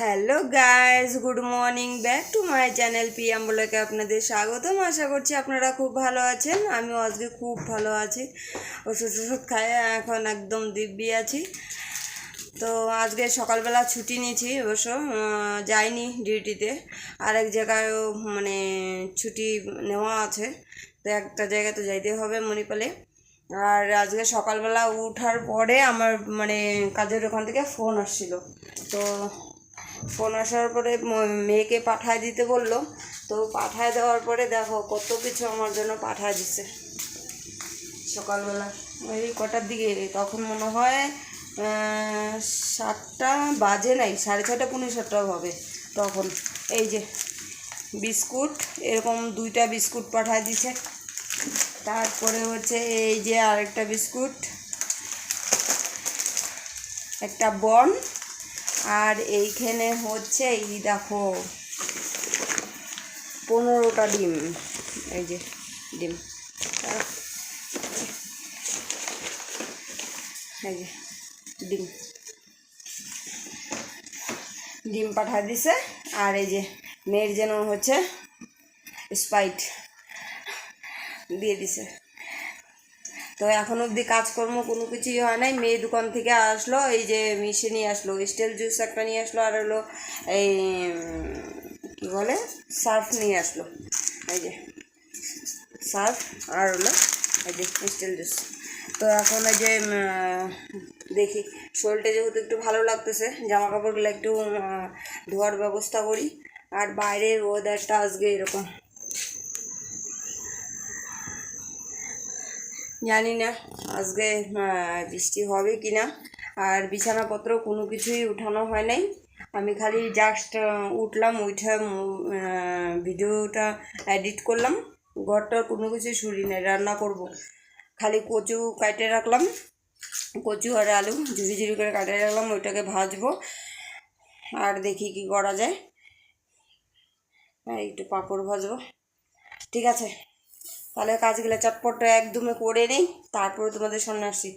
Hello guys good morning back to my channel PM বলেকে আপনাদের স্বাগতম। আশা করছি আপনারা খুব ভালো আছেন। আমিও আজকে খুব ভালো আছি। ওষুধ ওষুধ খাই, এখন একদম দিব্যি আছি। তো আজকে সকালবেলা ছুটি নিয়েছি অবশ্য যাইনি ডিউটিতে। আরেক জায়গায়ও মানে ছুটি নেওয়া আছে। তো একটা জায়গায় তো যাইতে হবে মণিপালে। আর আজকে সকালবেলা উঠার পরে আমার মানে কাজের ওখান থেকে ফোন আসছিল। তো ফোন আসার পরে মেয়েকে পাঠায় দিতে বলল। তো পাঠায় দেওয়ার পরে দেখো কত কিছু আমার জন্য পাঠায় দিছে। সকালবেলা ওই কটার দিকে, তখন মনে হয় সাতটা বাজে নাই, সাড়ে ছটা পনেরো সাতটা হবে তখন। এই যে বিস্কুট, এরকম দুইটা বিস্কুট পাঠায় দিছে। তারপরে হচ্ছে এই যে আরেকটা বিস্কুট, একটা বন আর এইখানে হচ্ছে এই দেখো পনেরোটা ডিম, এই যে ডিম। এই যে ডিম। ডিম পাঠা দিছে, আর এই যে মেয়ের যেন হচ্ছে স্পাইট দিয়ে দিছে। তো এখন অবধি কাজকর্ম কোনো কিছুই হয় নাই। মেয়ে দোকান থেকে আসলো, এই যে মিশে নিয়ে আসলো, স্টিল জুস একটা নিয়ে আসলো, আর হলো এই, কী বলে, সার্ফ নিয়ে আসলো। এই যে, সার্ফ আর হলো এই যে স্টিল জুস। তো এখন এই যে দেখি, শরীরটা যেহেতু একটু ভালো লাগতেছে জামা কাপড়গুলো একটু ধোয়ার ব্যবস্থা করি। আর বাইরের ওয়েদারটা আজকে এরকম। জানি না আজকে বৃষ্টি হবে কি না আর বিছানাপত্র কোনো কিছুই উঠানো হয় নাই। আমি খালি জাস্ট উঠলাম, উঠে ভিডিওটা এডিট করলাম। ঘরটা কোনো কিছুই সরি নাই, রান্না করব। খালি কচু কাটে রাখলাম। কচু আর আলু ঝুড়ি ঝুড়ি করে কাটে রাখলাম, ওইটাকে ভাজবো। আর দেখি কি করা যায়। আর একটু পাঁপড় ভাজবো। ঠিক আছে। তাহলে কাজগুলো চটপট একদমে করে নেই তারপরে তোমাদের সামনে আসি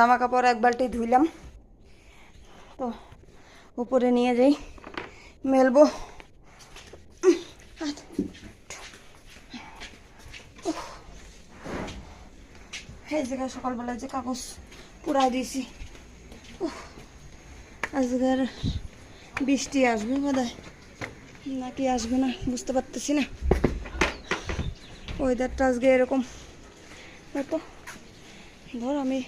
জামা কাপড় এক বালটি ধুইলাম। তো উপরে নিয়ে যাই, মেলবো। এই জায়গায় সকালবেলা যে কাগজ পুরাই দিয়েছি। আজকের বৃষ্টি আসবে বোধ নাকি আসবে না, বুঝতে পারতেছি না। ওয়েদারটা আজকে এরকম। হয়তো ধর আমি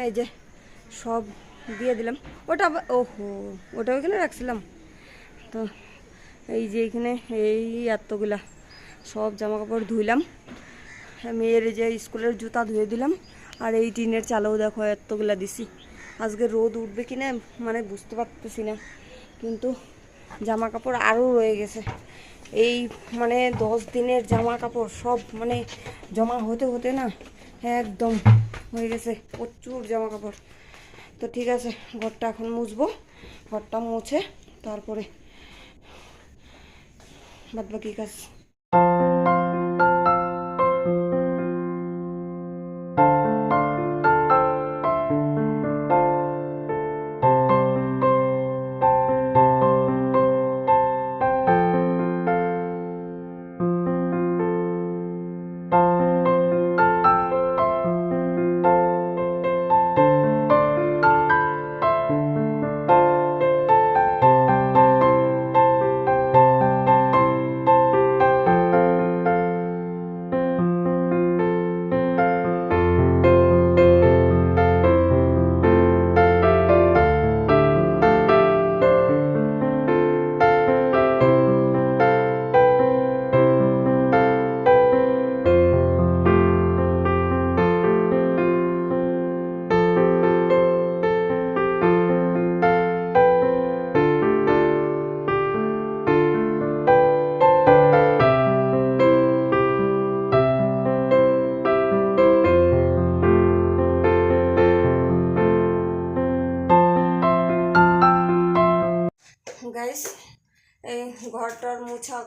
এই যে সব দিয়ে দিলাম। ওটা ওহো ওটা ওইখানে রাখছিলাম। তো এই যে এখানে এই এতগুলা সব জামা কাপড় ধুইলাম। মেয়ের যে স্কুলের জুতা ধুয়ে দিলাম। আর এই টিনের চালেও দেখো এতগুলা দিছি। আজকে রোদ উঠবে কি না মানে বুঝতে পারতেছি না। কিন্তু জামা কাপড় আরও রয়ে গেছে। এই মানে দশ দিনের জামা কাপড় সব মানে জমা হতে হতে না একদম হয়ে গেছে প্রচুর জামা কাপড় তো ঠিক আছে, ঘরটা এখন মুছবো। ঘরটা মুছে তারপরে বাদবাকি কাজ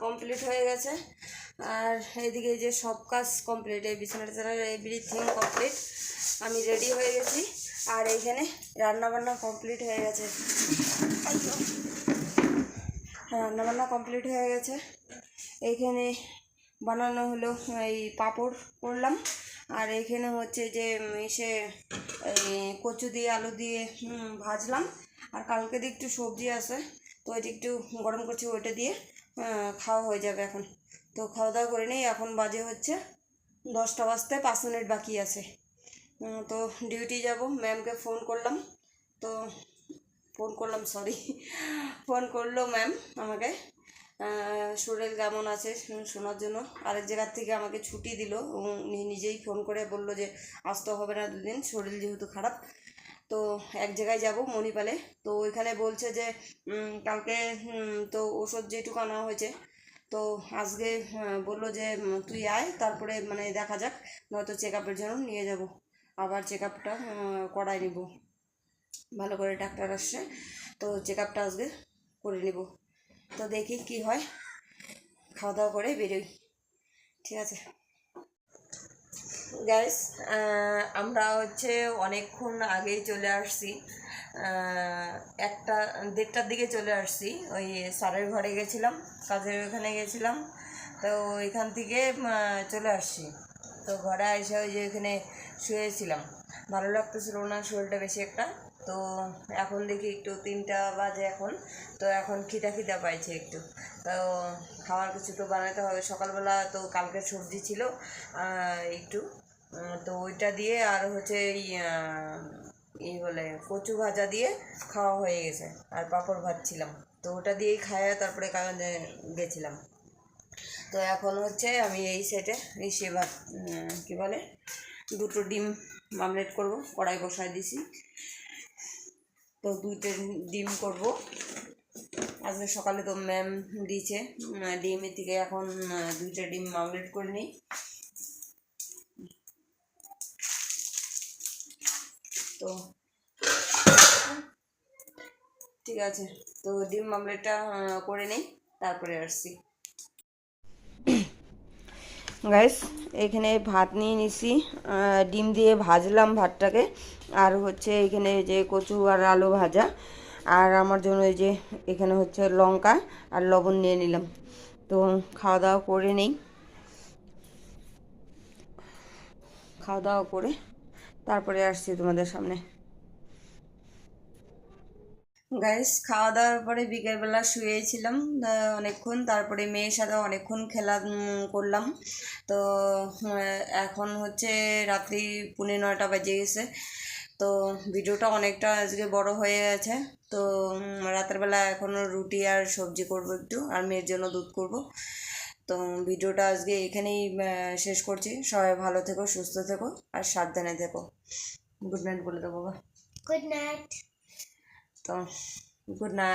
কমপ্লিট হয়ে গেছে। আর এইদিকে যে সব কাজ কমপ্লিট এই বিছানা টিছানা এভরিথিং কমপ্লিট আমি রেডি হয়ে গেছি। আর এইখানে রান্নাবান্না কমপ্লিট হয়ে গেছে। রান্নাবান্না কমপ্লিট হয়ে গেছে। এইখানে বানানো হলো এই পাঁপড় করলাম। আর এইখানে হচ্ছে যে এই কচু দিয়ে, আলু দিয়ে ভাজলাম। আর কালকে দিয়ে একটু সবজি আছে, তো ওইটা একটু গরম করছি ওইটা দিয়ে। খাওয়া হয়ে যাবে এখন। তো খাওয়া দাওয়া করে নিই, এখন বাজে হচ্ছে দশটা বাজতে পাঁচ মিনিট বাকি আছে। তো ডিউটি যাব ম্যামকে ফোন করলাম। তো ফোন করলাম সরি ফোন করল ম্যাম আমাকে। শরীর কেমন আছে? শোনার জন্য। আরেক জায়গার থেকে আমাকে ছুটি দিল। উনি নিজেই ফোন করে বলল যে, আসতে হবে না দুদিন। শরীর যেহেতু খারাপ তো এক জায়গায় যাব মণিপালে। তো ওইখানে বলছে যে কালকে তো ওষুধ যেটুকু আনা হয়েছে। তো আজকে বলল যে তুই আয়, তারপরে মানে দেখা যাক, নয়তো চেক আপের জন্য নিয়ে যাব। আবার চেক আপটা করাই নিব। ভালো করে ডাক্তার আসছে, তো চেক আপটা আজকে করে নেব। তো দেখি কি হয়। খাওয়া দাওয়া করে বেরোই। ঠিক আছে। গ্যাস আমরা হচ্ছে অনেকক্ষণ আগেই চলে আসছি। একটা, দেড়টার দিকে চলে আসছি। ওই স্যারের ঘরে গেছিলাম, কাজের ওখানে গেছিলাম। তো এখান থেকে চলে আসছি। তো ঘরে এসে ওই যে এখানে শুয়েছিলাম। ভালো লাগতেছিল না শরীরটা বেশি একটা। তো এখন দেখি একটু তিনটা বাজে এখন। তো এখন খিদা খিদা পাইছে একটু। তো খাওয়ার কিছু তো বানাতে হবে। সকালবেলা তো কালকে সবজি ছিল। একটু। তো ওইটা দিয়ে আর হচ্ছে এই বলে কচু ভাজা দিয়ে খাওয়া হয়ে গেছে। আর পাঁপড় ভাজছিলাম। তো ওটা দিয়েই খাওয়া তারপরে কাজে গেছিলাম। তো এখন হচ্ছে আমি এই সেটে এই সে ভাত কী বলে, দুটো ডিম মামলেট করব, কড়াই বসায় দিছি। তো দুইটা ডিম করব। আজকে সকালে তো ম্যাম দিয়েছে। ডিমের থেকে এখন দুইটা ডিম মামলেট করে নিই। তো ঠিক আছে তো ডিম মামলেটটা আহ, করে নিই তারপরে আসছি। গাইস এখানে ভাত নিয়ে নিছি ডিম দিয়ে ভাজলাম ভাতটাকে আর হচ্ছে এখানে যে কচু আর আলু ভাজা আর আমার জন্য এই যে এখানে হচ্ছে লঙ্কা আর লবণ নিয়ে নিলাম। তো খাওয়া দাওয়া করে নেই। খাওয়া দাওয়া করে তারপরে আসছি তোমাদের সামনে। গাইস খাওয়া দাওয়ার পরে বিকেলবেলা শুয়েছিলাম অনেকক্ষণ। তারপরে মেয়ের সাথে অনেকক্ষণ খেলা করলাম। তো এখন হচ্ছে রাত্রি পুনে নয়টা বাজে গেছে। তো, ভিডিওটা অনেকটা আজকে বড় হয়ে গেছে। তো রাতের বেলা এখনও রুটি আর সবজি করব একটু, আর মেয়ের জন্য দুধ করব। তো ভিডিওটা আজকে এখানেই শেষ করছি। সবাই ভালো থেকো সুস্থ থেকো আর সাবধানে থেকো। গুড নাইট বলে দেবো বাবা। Good night. তো গুড নাইট।